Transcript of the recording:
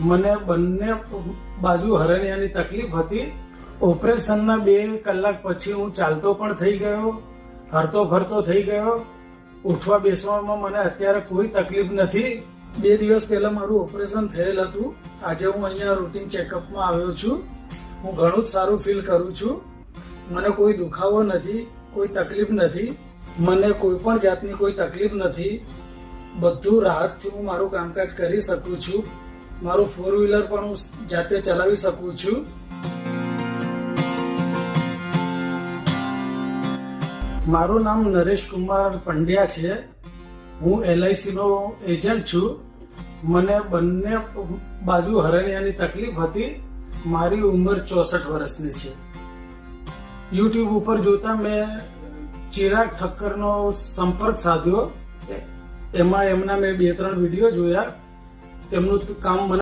મને બંને બાજુ હરણિયાની તકલીફ હતી. ઓપરેશનના બે કલાક પછી હું ચાલતો પણ થઈ ગયો, હરતો ફરતો થઈ ગયો. ઉઠવા બેસવામાં મને અત્યારે કોઈ તકલીફ નથી. બે દિવસ પહેલા મારું ઓપરેશન થયેલ હતું. આજે હું અહીંયા રૂટીન ચેકઅપમાં આવ્યો છું. હું ઘણું જ સારું ફીલ કરું છું. મને કોઈ દુખાવો નથી, કોઈ તકલીફ નથી. મને કોઈ પણ જાતની કોઈ તકલીફ નથી. બધું રાહતથી હું મારું કામકાજ કરી શકું છું. મારું ફોર વ્હીલર પણ હું જાતે ચલાવી શકું છું. મારું નામ નરેશ કુમાર પંડ્યા છે. હું એલઆઈસી નો એજન્ટ છું. મને બંને બાજુ હરણિયાની તકલીફ હતી. મારી ઉંમર ચોસઠ વર્ષની છે. યુટ્યુબ ઉપર જોતા મેં ચિરાગ ઠક્કરનો સંપર્ક સાધ્યો. એમાં એમના મેં બે ત્રણ વીડિયો જોયા. તેમનું કામ મને